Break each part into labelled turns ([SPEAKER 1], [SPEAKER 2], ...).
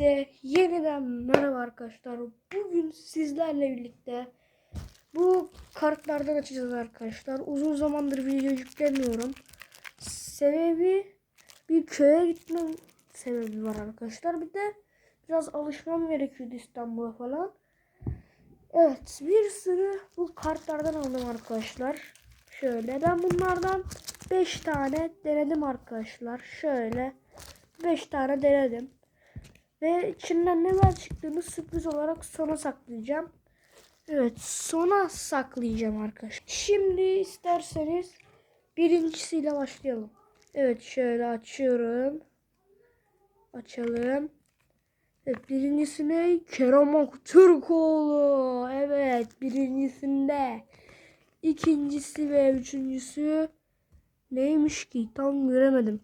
[SPEAKER 1] Hepinize yeniden merhaba arkadaşlar. Bugün sizlerle birlikte bu kartlardan açacağız arkadaşlar. Uzun zamandır video yüklemiyorum. Sebebi bir köye gitmem sebebi var arkadaşlar. Bir de biraz alışmam gerekiyordu İstanbul'a falan. Evet bir sürü bu kartlardan aldım arkadaşlar. Şöyle ben bunlardan 5 tane denedim arkadaşlar. Şöyle 5 tane denedim. Ve içinden neler çıktığını sürpriz olarak sona saklayacağım. Evet sona saklayacağım arkadaşlar. Şimdi isterseniz birincisiyle başlayalım. Evet şöyle açıyorum. Açalım. Evet birincisine Kerem Aktürkoğlu. Evet birincisinde. İkincisi ve üçüncüsü neymiş ki tam göremedim.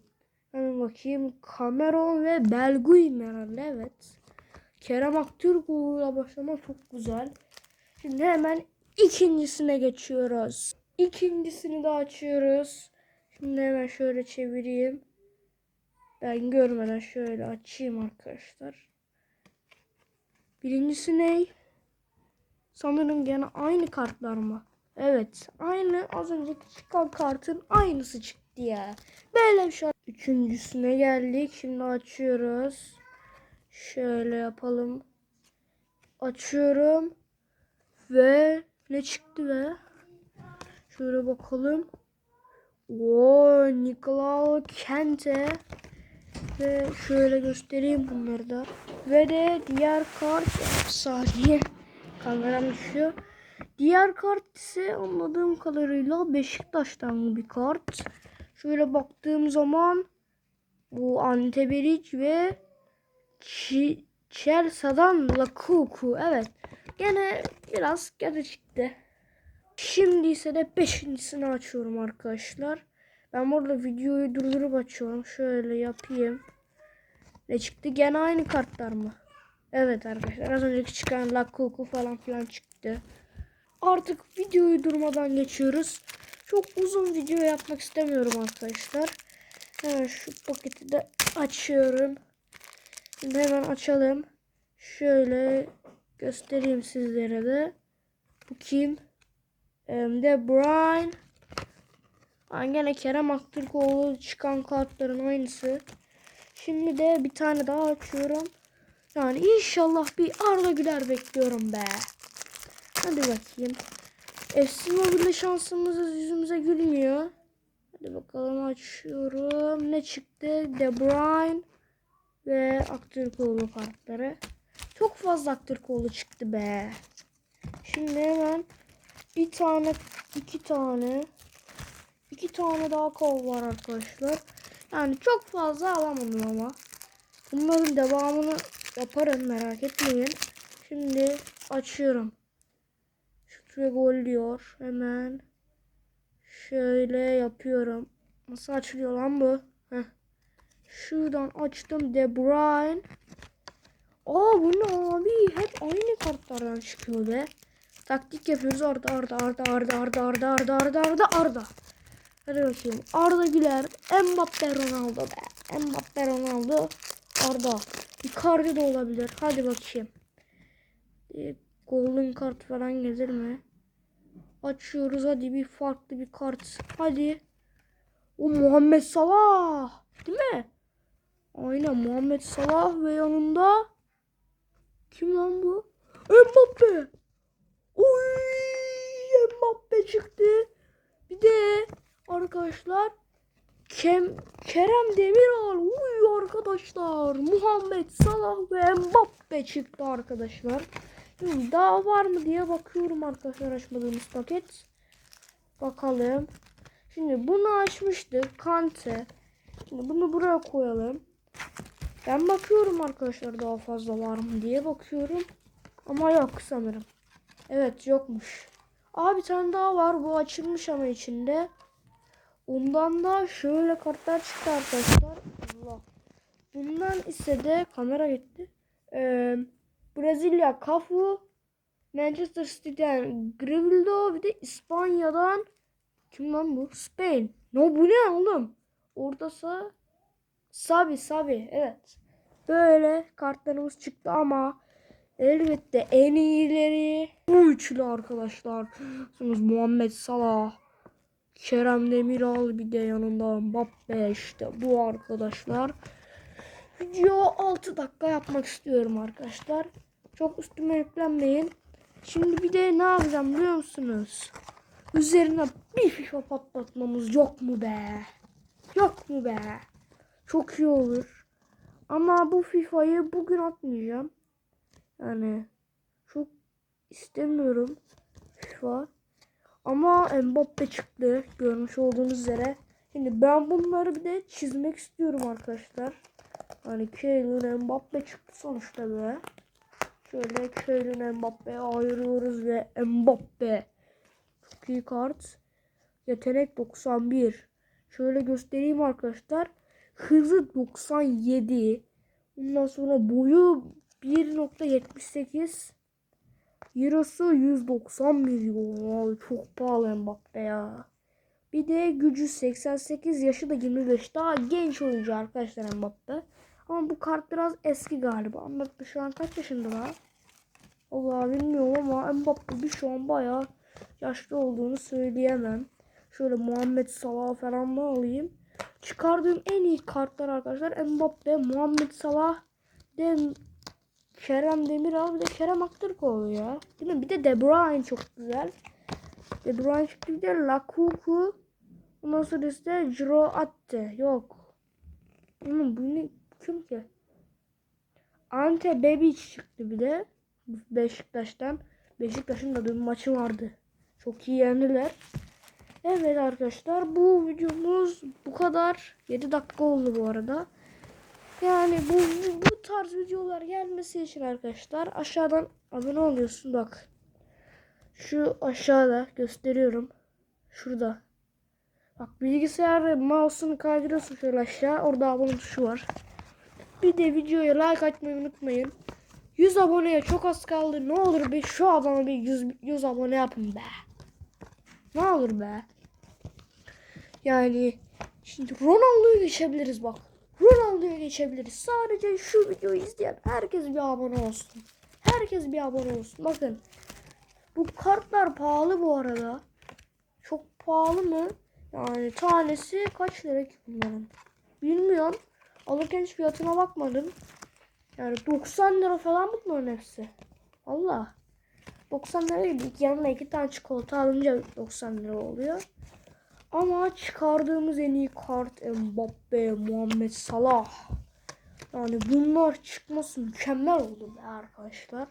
[SPEAKER 1] Hemen bakayım. Cameron ve Belguin herhalde evet. Kerem Aktürkoğlu'yla başlama çok güzel. Şimdi hemen ikincisine geçiyoruz. İkincisini de açıyoruz. Şimdi hemen şöyle çevireyim. Ben görmeden şöyle açayım arkadaşlar. Birincisi ne? Sanırım gene aynı kartlar mı? Evet. Aynı az önceki çıkan kartın aynısı çıktı ya. Böyle bir şey. Üçüncüsüne geldik. Şimdi açıyoruz. Şöyle yapalım. Açıyorum. Ve ne çıktı ve? Şöyle bakalım. Oo, Nicolau Kente. Ve şöyle göstereyim bunları da. Ve de diğer kart saniye kameram düşüyor. Diğer kart ise anladığım kadarıyla Beşiktaş'tan bir kart. Şöyle baktığım zaman bu Anteberic ve Ç- Chelsea'dan Lakuku. Evet. Gene biraz gene çıktı. Şimdi ise de beşincisini açıyorum arkadaşlar. Ben burada videoyu durdurup açıyorum. Şöyle yapayım. Ne çıktı? Gene aynı kartlar mı? Evet arkadaşlar. Az önceki çıkan Lakuku falan filan çıktı. Artık videoyu durmadan geçiyoruz. Çok uzun video yapmak istemiyorum arkadaşlar. Hemen şu paketi de açıyorum. Şimdi hemen açalım. Şöyle göstereyim sizlere de. Bu kim? De Bruyne. Aa, gene Kerem Aktürkoğlu çıkan kartların aynısı. Şimdi de bir tane daha açıyorum. Yani inşallah bir Arda Güler bekliyorum be. Hadi bakayım. FC Mobile'de şansımız yüzümüze gülmüyor. Hadi bakalım açıyorum. Ne çıktı? De Bruyne ve Aktürkoğlu kartları. Çok fazla Aktürkoğlu çıktı be. Şimdi hemen bir tane, iki tane, iki tane daha kol var arkadaşlar. Yani çok fazla alamadım ama. Bunların devamını yaparım merak etmeyin. Şimdi açıyorum. Şükrü gol diyor. Hemen şöyle yapıyorum. Nasıl açılıyor lan bu? Heh. Şuradan açtım De Bruyne. Aa bu ne abi? Hep aynı kartlardan çıkıyor be. Taktik yapıyoruz. Arda Arda Arda Arda Arda Arda Arda Arda Arda Arda. Hadi bakayım. Arda Güler. Mbappe Ronaldo be. Mbappe Ronaldo. Arda. Icardi de olabilir. Hadi bakayım. Golden kart falan gelir mi? Açıyoruz hadi bir farklı bir kart. Hadi. O Muhammed Salah. Değil mi? Aynen Muhammed Salah ve yanında kim lan bu? Mbappe. Oy Mbappe çıktı. Bir de arkadaşlar Kem, Kerem Demiral. Uy arkadaşlar. Muhammed Salah ve Mbappe çıktı arkadaşlar. Daha var mı diye bakıyorum arkadaşlar açmadığımız paket. Bakalım. Şimdi bunu açmıştık. Kante. Şimdi bunu buraya koyalım. Ben bakıyorum arkadaşlar daha fazla var mı diye bakıyorum. Ama yok sanırım. Evet yokmuş. Aa bir tane daha var. Bu açılmış ama içinde. Ondan da şöyle kartlar çıktı arkadaşlar. Allah. Bundan ise de kamera gitti. Ee, Brezilya Cafu, Manchester City'den Grimaldo bir de İspanya'dan kim lan bu? Spain. No bu ne oğlum? Oradasa Sabi Sabi evet. Böyle kartlarımız çıktı ama elbette en iyileri bu üçlü arkadaşlar. Sonra Muhammed Salah, Kerem Demiral bir de yanında Mbappe işte bu arkadaşlar. Video 6 dakika yapmak istiyorum arkadaşlar. Çok üstüme yüklenmeyin. Şimdi bir de ne yapacağım biliyor musunuz? Üzerine bir FIFA patlatmamız yok mu be? Yok mu be? Çok iyi olur. Ama bu FIFA'yı bugün atmayacağım. Yani çok istemiyorum FIFA. Ama Mbappe çıktı görmüş olduğunuz üzere. Şimdi ben bunları bir de çizmek istiyorum arkadaşlar. Hani Kylian Mbappe çıktı sonuçta be. Şöyle Kylian Mbappe'ye ayırıyoruz ve Mbappe. Çok iyi kart. Yetenek 91. Şöyle göstereyim arkadaşlar. Hızı 97. Ondan sonra boyu 1.78. Eurosu 190 milyon. Abi çok pahalı Mbappe ya. Bir de gücü 88, yaşı da 25. Daha genç oyuncu arkadaşlar Mbappe. Ama bu kart biraz eski galiba. Mbappe şu an kaç yaşında daha? Allah bilmiyorum ama Mbappe bir şu an bayağı yaşlı olduğunu söyleyemem. Şöyle Muhammed Salah falan da alayım. Çıkardığım en iyi kartlar arkadaşlar Mbappe, Muhammed Salah, de Kerem Demiral bir de Kerem Aktürkoğlu ya. Değil mi? Bir de De Bruyne çok güzel. De Bruyne çıktı bir de Lakuku. Ondan sonra işte Ciro attı. Yok. Hmm, bu ne? Kim ki? Ante Bebic çıktı bir de. Beşiktaş'tan. Beşiktaş'ın da dün maçı vardı. Çok iyi yendiler. Evet arkadaşlar bu videomuz bu kadar. 7 dakika oldu bu arada. Yani bu, bu, tarz videolar gelmesi için arkadaşlar aşağıdan abone oluyorsun bak. Şu aşağıda gösteriyorum. Şurada. Bak bilgisayar mouse'unu kaydırıyorsun şöyle aşağı. Orada abone tuşu var. Bir de videoya like atmayı unutmayın. 100 aboneye çok az kaldı. Ne olur bir şu adama bir 100, 100 abone yapın be. Ne olur be. Yani şimdi Ronaldo'yu geçebiliriz bak. Ronaldo'yu geçebiliriz. Sadece şu videoyu izleyen herkes bir abone olsun. Herkes bir abone olsun. Bakın. Bu kartlar pahalı bu arada. Çok pahalı mı? Yani tanesi kaç lira ki bunların? Bilmiyorum. Alırken hiç fiyatına bakmadım. Yani 90 lira falan mı bunların hepsi? Allah. 90 lira değil. Yanına iki tane çikolata alınca 90 lira oluyor. Ama çıkardığımız en iyi kart Mbappe, Muhammed Salah. Yani bunlar çıkması mükemmel oldu be arkadaşlar.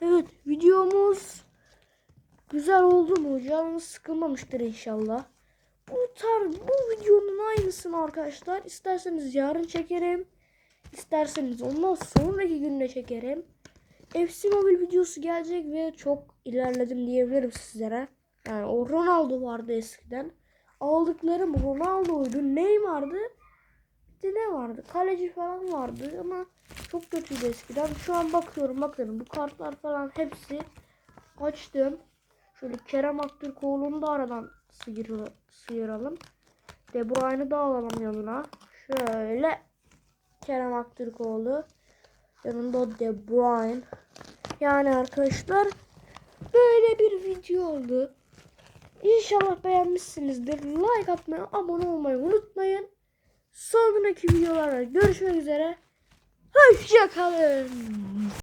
[SPEAKER 1] Evet videomuz güzel oldu mu? Canınız sıkılmamıştır inşallah. Bu tarz bu videonun aynısını arkadaşlar isterseniz yarın çekerim. İsterseniz ondan sonraki günde çekerim. FC Mobile videosu gelecek ve çok ilerledim diyebilirim sizlere. Yani o Ronaldo vardı eskiden. Aldıklarım Ronaldo'ydu. Neymar'dı. Bir de ne vardı? Kaleci falan vardı ama çok kötüydü eskiden. Şu an bakıyorum bakıyorum bu kartlar falan hepsi açtım. Şöyle Kerem Aktürkoğlu'nu da aradan sıyır, sıyıralım. De Bruyne'ı da alalım yanına. Şöyle Kerem Aktürkoğlu. Yanında De Bruyne. Yani arkadaşlar böyle bir video oldu. İnşallah beğenmişsinizdir. Like atmayı, abone olmayı unutmayın. Sonraki videolarda görüşmek üzere. Hoşçakalın.